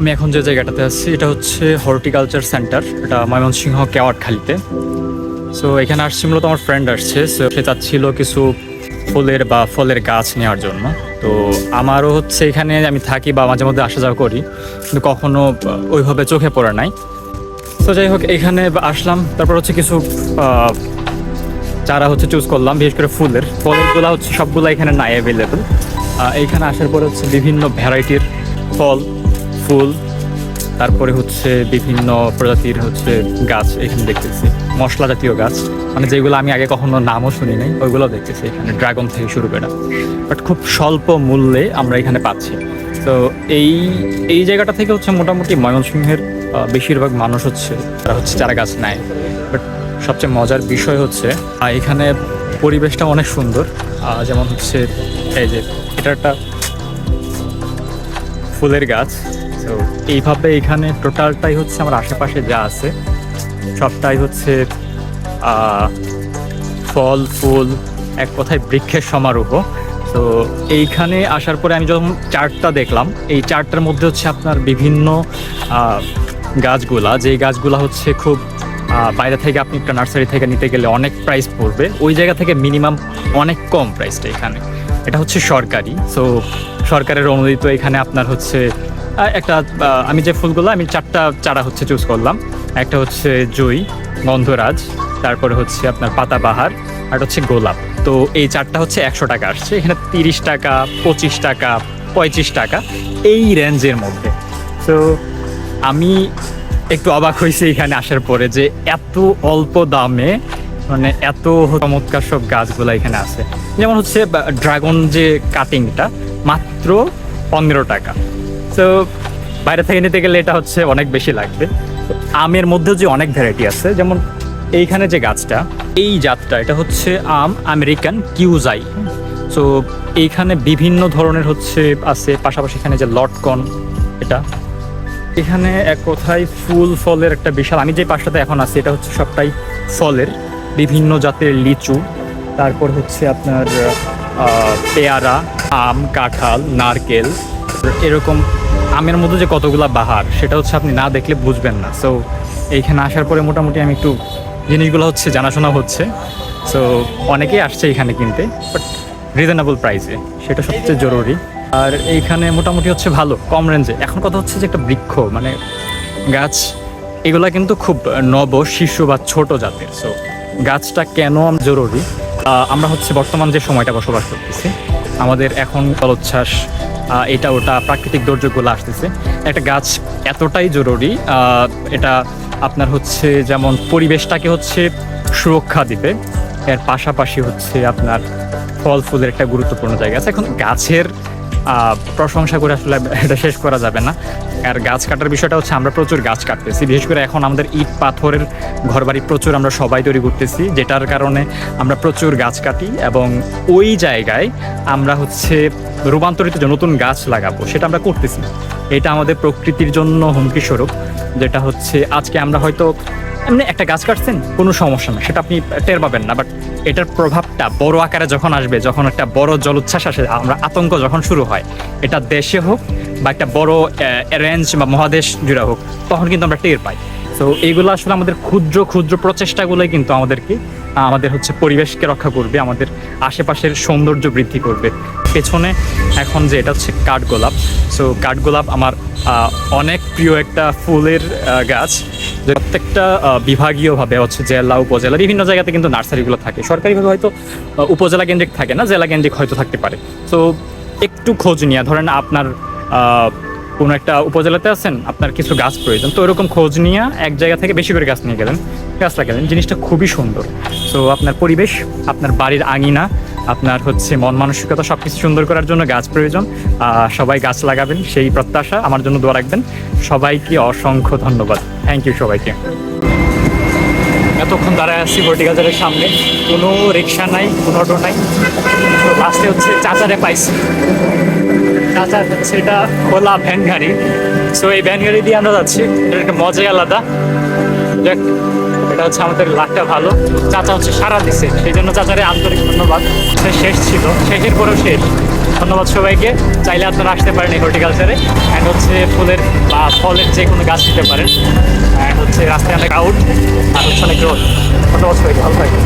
আমি এখন যে জায়গাটাতে আছি, এটা হচ্ছে হর্টিকালচার সেন্টার এটা ময়মনসিংহ কেওয়াটখালিতে। সো এখানে আসছি মূলত আমার ফ্রেন্ড আসছে সো সে চাচ্ছিল কিছু ফুলের বা ফলের গাছ নেওয়ার জন্য। তো আমারও হচ্ছে এখানে আমি থাকি বা মাঝে মধ্যে আসা যাওয়া করি, কিন্তু কখনো ওইভাবে চোখে পড়ে নাই। তো যাই হোক, এখানে আসলাম, তারপর হচ্ছে কিছু চারা হচ্ছে চুজ করলাম, বিশেষ করে ফুলের। ফলেরগুলো হচ্ছে সবগুলো এখানে নাই অ্যাভেলেবেল এইখানে আসার পরে হচ্ছে বিভিন্ন ভ্যারাইটির ফল ফুল, তারপরে হচ্ছে বিভিন্ন প্রজাতির হচ্ছে গাছ এখানে দেখতেছি, মশলা জাতীয় গাছ। মানে যেগুলো আমি আগে কখনো নামও শুনি নাই, ওইগুলো দেখতেছি এখানে, ড্রাগন থেকে শুরু করে। বাট খুব স্বল্প মূল্যে আমরা এখানে পাচ্ছি। তো এই এই জায়গাটা থেকে হচ্ছে মোটামুটি ময়মনসিংহের বেশিরভাগ মানুষ হচ্ছে, তারা হচ্ছে চারা গাছ নেয়। বাট সবচেয়ে মজার বিষয় হচ্ছে এখানে পরিবেশটা অনেক সুন্দর। যেমন হচ্ছে এই যে, এটা একটা ফুলের গাছ। তো এইভাবে এখানে টোটালটাই হচ্ছে আমার আশেপাশে যা আছে। সবটাই হচ্ছে ফল, ফুল, এক কথায় বৃক্ষের সমারোহ। তো এইখানে আসার পরে আমি যখন চার্টটা দেখলাম, এই চার্টটার মধ্যে হচ্ছে আপনার বিভিন্ন গাছগুলা। যেই গাছগুলা হচ্ছে খুব বাইরে থেকে আপনি একটা নার্সারি থেকে নিতে গেলে অনেক প্রাইস পড়বে। ওই জায়গা থেকে মিনিমাম অনেক কম প্রাইসটা এখানে। এটা হচ্ছে সরকারি। সো সরকারের অনুমোদিত এখানে আপনার হচ্ছে একটা আমি যে ফুলগুলো, আমি চারটা চারা হচ্ছে চুজ করলাম। একটা হচ্ছে জুই, গন্ধরাজ, তারপরে হচ্ছে আপনার পাতাবাহার, আর হচ্ছে গোলাপ। তো এই চারটা হচ্ছে একশো টাকা আসছে। এখানে তিরিশ টাকা, পঁচিশ টাকা, পঁয়ত্রিশ টাকা, এই রেঞ্জের মধ্যে। তো আমি একটু অবাক হয়েছি এখানে আসার পরে যে এত অল্প দামে মানে এত চমৎকার সব গাছগুলো এখানে আছে। যেমন হচ্ছে ড্রাগন যে কাটিংটা মাত্র পনেরো টাকা। তো বাইরে থেকে নিতে গেলে এটা হচ্ছে অনেক বেশি লাগবে। আমের মধ্যেও যে অনেক ভ্যারাইটি আছে, যেমন এইখানে যে গাছটা, এই জাতটা, এটা হচ্ছে আম আমেরিকান কিউজাই। তো এইখানে বিভিন্ন ধরনের হচ্ছে আছে, পাশাপাশি এখানে যে লটকন, এটা। এখানে এক কথায় ফুল ফলের একটা বিশাল, আমি যে পাশটাতে এখন আছি, এটা হচ্ছে সবটাই ফলের, বিভিন্ন জাতের লিচু। তারপর হচ্ছে আপনার পেয়ারা আম, কাঁঠাল, নারকেল। এরকম আমের মধ্যে যে কতগুলা বাহার, সেটা হচ্ছে আপনি না দেখলে বুঝবেন না। সো এইখানে আসার পরে মোটামুটি আমি একটু জিনিসগুলো হচ্ছে, জানাশোনা হচ্ছে। সো অনেকেই আসছে এখানে কিনতে বাট রিজনেবল প্রাইসে সেটা সবচেয়ে জরুরি। আর এইখানে মোটামুটি হচ্ছে ভালো, কম রেঞ্জে এখন কথা হচ্ছে যে একটা বৃক্ষ মানে গাছ, এগুলা কিন্তু খুব নব, শিশু বা ছোট জাতের। সো গাছটা কেন জরুরি? আমরা হচ্ছে বর্তমান যে সময়টা বসবাস করতেছি আমাদের এখন জলোচ্ছ্বাস এটা ওটা প্রাকৃতিক দুর্যোগগুলো আসতেছে। একটা গাছ এতটাই জরুরি এটা আপনার হচ্ছে যেমন পরিবেশটাকে হচ্ছে সুরক্ষা দিবে, এর পাশাপাশি হচ্ছে আপনার ফল ফুলের একটা গুরুত্বপূর্ণ জায়গা আছে। এখন গাছের প্রশংসা করে আসলে এটা শেষ করা যাবে না। আর গাছ কাটার বিষয়টা হচ্ছে আমরা প্রচুর গাছ কাটতেছি। বিশেষ করে এখন আমাদের ইট পাথরের ঘরবাড়ি প্রচুর আমরা সবাই তৈরি করতেছি, যেটার কারণে আমরা প্রচুর গাছ কাটি এবং ওই জায়গায় আমরা হচ্ছে রূপান্তরিত যে নতুন গাছ লাগাবো, সেটা আমরা করতেছি। এটা আমাদের প্রকৃতির জন্য হুমকিস্বরূপ যেটা হচ্ছে আজকে আমরা হয়তো এমনি একটা গাছ কাটছেন, কোনো সমস্যা না সেটা আপনি টের পাবেন না বাট এটার প্রভাবটা বড় আকারে যখন আসবে, যখন একটা বড় জলোচ্ছ্বাস আসে, আমরা আতঙ্ক যখন শুরু হয়, এটা দেশে হোক বা একটা বড় রেঞ্জ বা মহাদেশ জুড়ে হোক, তখন কিন্তু আমরা টের পাই। তো এইগুলো আসলে আমাদের ক্ষুদ্র ক্ষুদ্র প্রচেষ্টাগুলোই কিন্তু আমাদেরকে আমাদের হচ্ছে পরিবেশকে রক্ষা করবে, আমাদের আশেপাশের সৌন্দর্য বৃদ্ধি করবে। পেছনে এখন যে এটা হচ্ছে কাঠগোলাপ। সো কাঠগোলাপ আমার অনেক প্রিয় একটা ফুলের গাছ। প্রত্যেকটা বিভাগীয়ভাবে হচ্ছে জেলা, উপজেলা, বিভিন্ন জায়গাতে কিন্তু নার্সারিগুলো থাকে। সরকারিভাবে হয়তো উপজেলা কেন্দ্রিক থাকে না জেলা কেন্দ্রিক হয়তো থাকতে পারে। তো একটু খোঁজ নিয়ে, ধরেন আপনার কোনো একটা উপজেলাতে আছেন, আপনার কিছু গাছ প্রয়োজন, তো এরকম খোঁজ নিয়ে এক জায়গা থেকে বেশি করে গাছ নিয়ে গেলেন, গাছ লাগালেন, জিনিসটা খুবই সুন্দর। তো আপনার পরিবেশ, আপনার বাড়ির আঙিনা আপনার হচ্ছে মন মানসিকতা সব কিছু সুন্দর করার জন্য গাছ প্রয়োজন। সবাই গাছ লাগাবেন, সেই প্রত্যাশা। আমার জন্য দোয়া রাখবেন। সবাইকে অসংখ্য ধন্যবাদ। থ্যাংক ইউ সবাইকে। এতক্ষণ দাঁড়ায় আছি হর্টিকালচারের সামনে। কোনো রিক্সা নাই, কোনো অটো নাই। লাস্টে হচ্ছে চাচারে পাইছি। চাচার হচ্ছে এটা খোলা ভ্যান গাড়ি। সো এই ভ্যান গাড়ি দিয়ে আমরা যাচ্ছি। এটা একটা মজাই আলাদা। যাক এটা হচ্ছে আমাদের লাখটা ভালো। চাচা হচ্ছে সারা দিছে সেই জন্য চাচারে আন্তরিক ধন্যবাদ। সে শেষ ছিল, শেষের পরেও শেষ। ধন্যবাদ সবাইকে, চাইলে আপনারা আসতে পারেন এই হর্টিকালচারে। অ্যান্ড হচ্ছে ফুলের বা ফলের যে কোনো গাছ নিতে পারেন। অ্যান্ড হচ্ছে রাস্তায় অনেক আউট আর হচ্ছে অনেক রোড ধন্যবাদ সবাইকে, ভালো থাকে